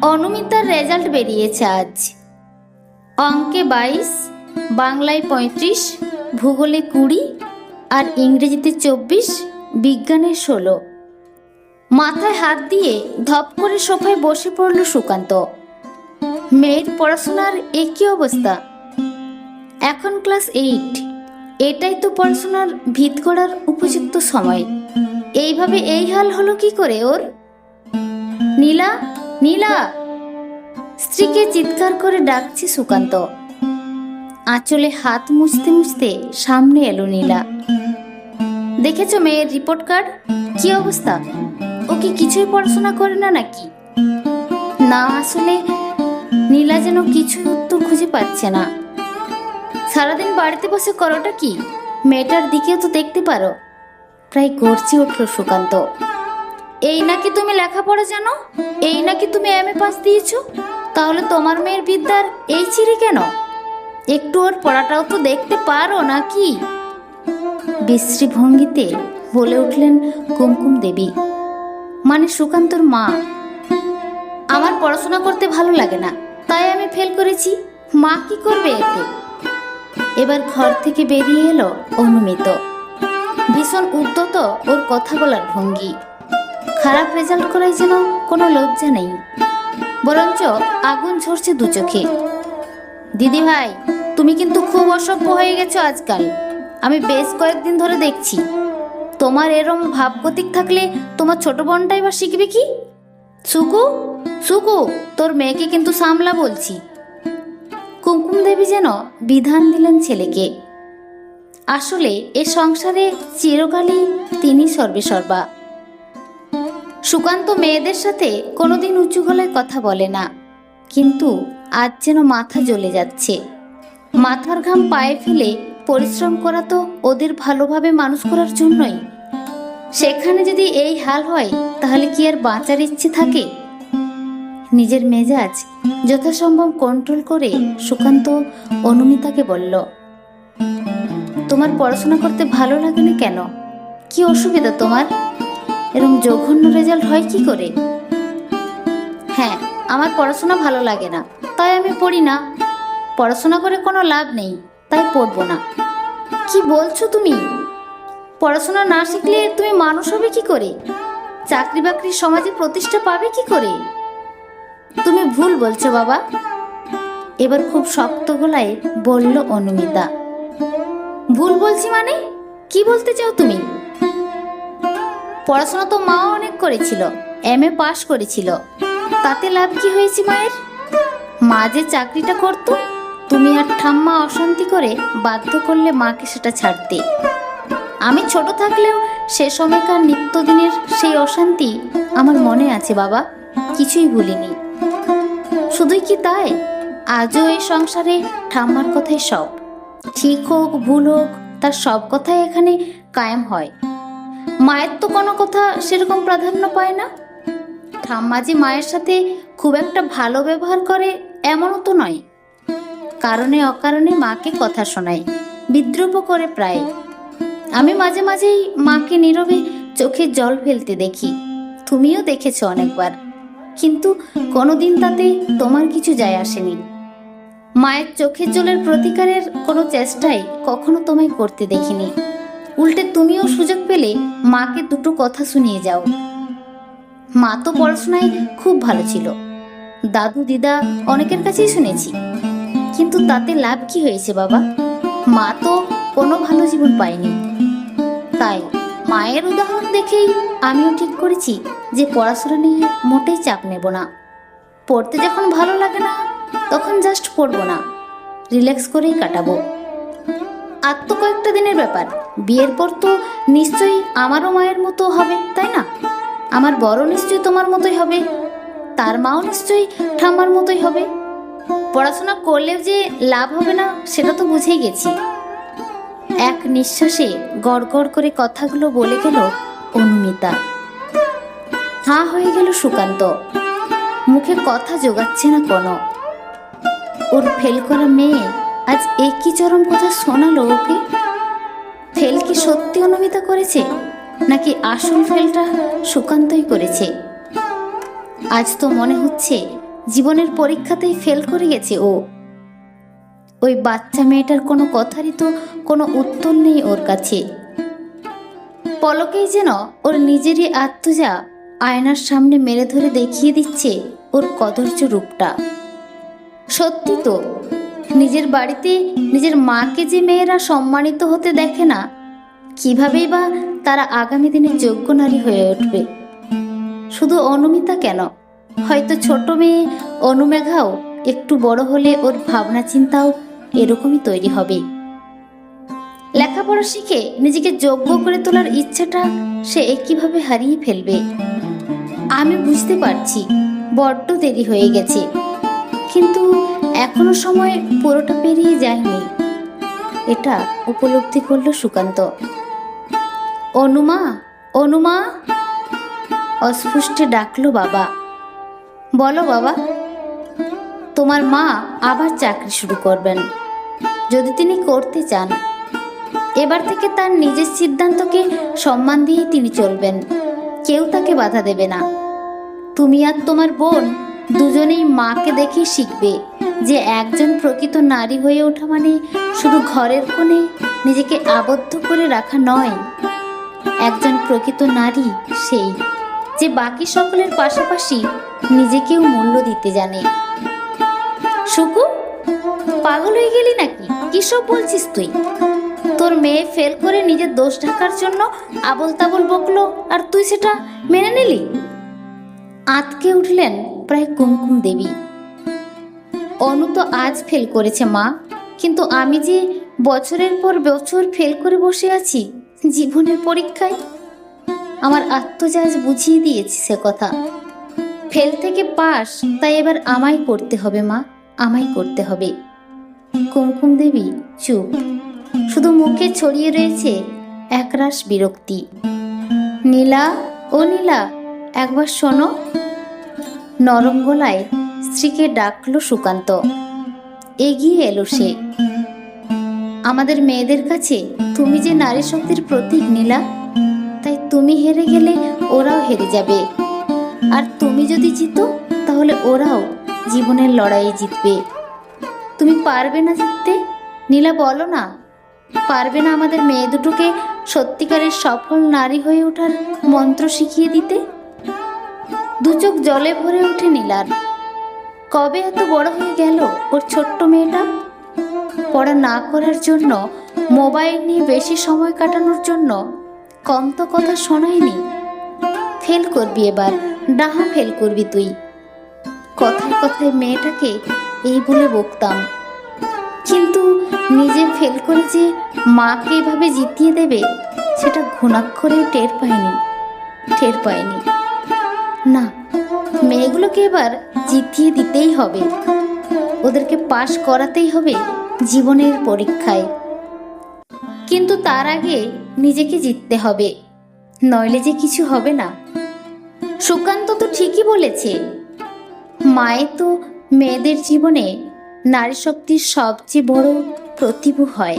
অনুমিতার result বেরিয়েছে আজ। অঙ্কে বাইশ, বাংলায় পঁয়ত্রিশ, ভূগোলে কুড়ি আর ইংরেজিতে চব্বিশ, বিজ্ঞানে ষোলো। মাথায় হাত দিয়ে ধপ করে সোফায় বসে পড়ল সুকান্ত। মেয়ের পড়াশোনার একই অবস্থা। এখন ক্লাস এইট, এটাই তো পড়াশোনার ভিত করার উপযুক্ত সময়। এইভাবে এই হাল হলো কি করে ওর? নীলা নীলা, স্ত্রীকে চিৎকার করে ডাকছে সুকান্ত। আঁচলে হাত মুছতে মুছতে সামনে এলো নীলা। দেখেছ মেয়ের রিপোর্ট কার্ড কি অবস্থা? ও কি কিছুই পড়াশোনা করে না নাকি? না, আসলে নীলা যেন কিছু উত্তর খুঁজে পাচ্ছে না। সারাদিন বাড়িতে বসে করোটা কি? মেয়েটার দিকেও তো দেখতে পারো। প্রায় গর্জে উঠল সুকান্ত। এই নাকি তুমি লেখাপড়া জানো? এই নাকি তুমি এম এ পাস দিয়েছ? তাহলে তোমার মেয়ের বিদ্যার এই ছিঁড়ে কেন? একটু ওর পড়াটাও তো দেখতে পারো নাকি? বিশ্রী ভঙ্গিতে বলে উঠলেন কুমকুম দেবী। মানে সুকান্তর মা। আমার পড়াশোনা করতে ভালো লাগে না, তাই আমি ফেল করেছি। মা কি করবে এতে? এবার ঘর থেকে বেরিয়ে এলো অনুমিত। ভীষণ উদ্যত ওর কথা বলার ভঙ্গি। খারাপ রেজাল্ট করায় যেন কোনো লজ্জা নেই। বরঞ্চ আগুন ঝরছে দু চোখে। দিদি ভাই, তুমি কিন্তু খুব অসভ্য হয়ে গেছো আজকাল। আমি বেশ কয়েকদিন ধরে দেখছি। তোমার এরম ভাবগতিক থাকলে তোমার ছোট বোনটাই বা শিখবে কি? সুকু সুকু, তোর মেয়েকে কিন্তু সামলা বলছি। কুমকুম দেবী যেন বিধান দিলেন ছেলেকে। আসলে এ সংসারে চিরকালই তিনি সর্বেসর্বা সুকান্ত মেয়েদের সাথে কোনোদিন উঁচু গলায় কথা বলে না। কিন্তু আজ যেন মাথা জ্বলে যাচ্ছে। মাথার ঘাম পায়ে ফেলে পরিশ্রম করা তো ওদের ভালোভাবে মানুষ করার জন্যই। সেখানে যদি এই হাল হয়, তাহলে কি আর বাঁচার ইচ্ছে থাকে? নিজের মেজাজ যথাসম্ভব কন্ট্রোল করে সুকান্ত অনুমিতাকে বলল, তোমার পড়াশোনা করতে ভালো লাগে না কেন? কি অসুবিধা তোমার? এরকম জঘন্য রেজাল্ট হয় কি করে? হ্যাঁ আমার পড়াশোনা ভালো লাগে না, তাই আমি পড়ি না। পড়াশোনা করে কোনো লাভ নেই, তাই পড়ব না। কি বলছো তুমি? পড়াশোনা না শিখলে তুমি মানুষ হবে কি করে? চাকরি বাকরি সমাজে প্রতিষ্ঠা পাবে কি করে? তুমি ভুল বলছো বাবা। এবার খুব শক্ত গলায় বলল অনুমিতা। ভুল বলছি মানে? কি বলতে চাও তুমি? পড়াশোনা তো মাও অনেক করেছিল, এম এ পাশ করেছিল। তাতে লাভ কি হয়েছে মায়ের? মা যে চাকরিটা করতো, তুমি আর ঠাম্মা অশান্তি করে বাধ্য করলে মাকে সেটা ছাড়তে। আমি ছোট থাকলেও সে সময়কার নিত্যদিনের সেই অশান্তি আমার মনে আছে বাবা, কিছুই ভুলিনি। শুধুই কি তাই? আজও এই সংসারে ঠাম্মার কথাই সব। ঠিক হোক, ভুল হোক, তার সব কথাই এখানে কায়েম হয়। মায়ের তো কোনো কথা সেরকম প্রাধান্য পায় না। ঠাম্মা যে মায়ের সাথে খুব একটা ভালো ব্যবহার করে এমনও তো নয়। কারণে অকারণে মাকে কথা শোনায়, বিদ্রুপ করে প্রায়। আমি মাঝে মাঝেই মাকে নীরবে চোখে জল ফেলতে দেখি, তুমিও দেখেছ অনেকবার। কিন্তু কোনোদিন তাতে তোমার কিছু যায় আসেনি। মায়ের চোখের জলের প্রতিকারের কোনো চেষ্টাই কখনো তোমায় করতে দেখিনি। উল্টে তুমিও সুযোগ পেলে মাকে দুটো কথা শুনিয়ে যাও। মা তো পড়াশোনায় খুব ভালো ছিল। দাদু, দিদা অনেকের কাছেই শুনেছি। কিন্তু তাতে লাভ কি হয়েছে বাবা? মা তো কোনো ভালো জীবন পায়নি। তাই মায়ের উদাহরণ দেখেই আমিও ঠিক করেছি যে পড়াশোনা নিয়ে মোটেই চাপ নেব না। পড়তে যখন ভালো লাগে না, তখন জাস্ট পড়ব না। রিল্যাক্স করেই কাটাবো। আর তো কয়েকটা দিনের ব্যাপার। বিয়ের পর তো নিশ্চয়ই আমারও মায়ের মতো হবে, তাই না? আমার বড় নিশ্চয়ই তোমার মতোই হবে, তার মাও নিশ্চয়ই ঠাম্মার মতোই হবে। পড়াশোনা করলেও যে লাভ হবে না, সেটা তো বুঝেই গেছি। এক নিঃশ্বাসে গড়গড় করে কথাগুলো বলে গেল অনুমিতা হাঁ হয়ে গেল সুকান্ত। মুখে কথা জোগাচ্ছে না কোনো। ওর ফেল করা মেয়ে আজ একই চরম কথা শোনালো ওকে। ফেল কি সত্যি অনুমিতা করেছে, নাকি আসল ফেলটা সুকান্তই করেছে? আজ তো মনে হচ্ছে জীবনের পরীক্ষাতেই ফেল করে গেছে ও। ওই বাচ্চা মেয়েটার কোনো কথারই তো কোনো উত্তর নেই ওর কাছে। পলকেই যেন ওর নিজেরই আত্মজা আয়নার সামনে মেরে ধরে দেখিয়ে দিচ্ছে ওর কদর্য রূপটা। সত্যি তো নিজের বাড়িতে নিজের মাকে যে মেয়েরা সম্মানিত হতে দেখে না, কিভাবেই বা তারা আগামী দিনে যোগ্য নারী হয়ে উঠবে? শুধু অনুমিতা কেন? হয়তো ছোট মেয়ে অনুমেঘাও একটু বড় হলে ওর ভাবনা চিন্তাও এরকমই তৈরি হবে। লেখাপড়া শিখে নিজেকে যোগ্য করে তোলার ইচ্ছাটা সে একইভাবে হারিয়ে ফেলবে। আমি বুঝতে পারছি, বড্ড দেরি হয়ে গেছে। কিন্তু এখনও সময় পুরোটা পেরিয়ে যায়নি। এটা উপলব্ধি করল সুকান্ত। অনুমা অনুমা! অস্পষ্টে ডাকলো বাবা। বলো বাবা, তোমার মা আবার চাকরি শুরু করবেন। যদি তিনি করতে চান, এবার থেকে তার নিজের সিদ্ধান্তকে সম্মান দিয়েই তিনি চলবেন। কেউ তাকে বাধা দেবে না। তুমি আর তোমার বোন দুজনেই মাকে দেখেই শিখবে যে একজন প্রকৃত নারী হয়ে ওঠা মানে শুধু ঘরের কোণে নিজেকে আবদ্ধ করে রাখা নয়। একজন প্রকৃত নারী সেই যে বাকি সকলের পাশাপাশি নিজেকেও মূল্য দিতে জানে। শুকু, পাগল হয়ে গেলি নাকি? কিসব বলছিস তুই? তোর মেয়ে ফেল করে নিজের দোষ ঢাকার জন্য আবল তাবল বকলো, আর তুই সেটা মেনে নিলি? আতকে উঠলেন প্রায় কুমকুম দেবী। অনু তো আজ ফেল করেছে মা, কিন্তু আমি যে বছরের পর বছর ফেল করে বসে আছি জীবনের পরীক্ষায়, আমার আত্মজাজ বুঝিয়ে দিয়েছি সে কথা। ফেল থেকে পাস, তাই এবার আমায় করতে হবে মা, আমায় করতে হবে। কুমকুম দেবী, চুপ। শুধু মুখে ছড়িয়ে রয়েছে একরাশ বিরক্তি। নীলা, ও নীলা, একবার শোনো। নরম গলায় স্ত্রীকে ডাকলো সুকান্ত। এগিয়ে এলো সে। আমাদের মেয়েদের কাছে তুমি যে নারী শক্তির প্রতীক নীলা, তাই তুমি হেরে গেলে ওরাও হেরে যাবে। আর তুমি যদি জিতো, তাহলে ওরাও জীবনের লড়াইয়ে জিতবে। তুমি পারবে না জিততে? নীলা বলো না। পারবে না আমাদের মেয়ে দুটোকে সত্যিকারের সফল নারী হয়ে ওঠার মন্ত্র শিখিয়ে দিতে? দু চোখ জলে ভরে ওঠে নীলার। কবে এত বড় হয়ে গেল ওর ছোট্ট মেয়েটা? পড়া না করার জন্য, মোবাইল নিয়ে বেশি সময় কাটানোর জন্য কম তো কথা শোনায়নি। ফেল করবি এবার, ডাহা ফেল করবি তুই। কথায় কথায় মেয়েটাকে এই বলে বকতাম। কিন্তু নিজে ফেল করে যে মাকে এভাবে জিতিয়ে দেবে, সেটা ঘুণাক্ষরে টের পায়নি টের পায়নি না, মেয়েগুলোকে এবার জিতিয়ে দিতেই হবে। ওদেরকে পাশ করাতেই হবে জীবনের পরীক্ষায়। কিন্তু তার আগে নিজেকে জিততে হবে, নইলে যে কিছু হবে না। সুকান্ত তো ঠিকই বলেছে, মায়ে তো মেয়েদের জীবনে নারী শক্তির সবচেয়ে বড় প্রতিভু হয়।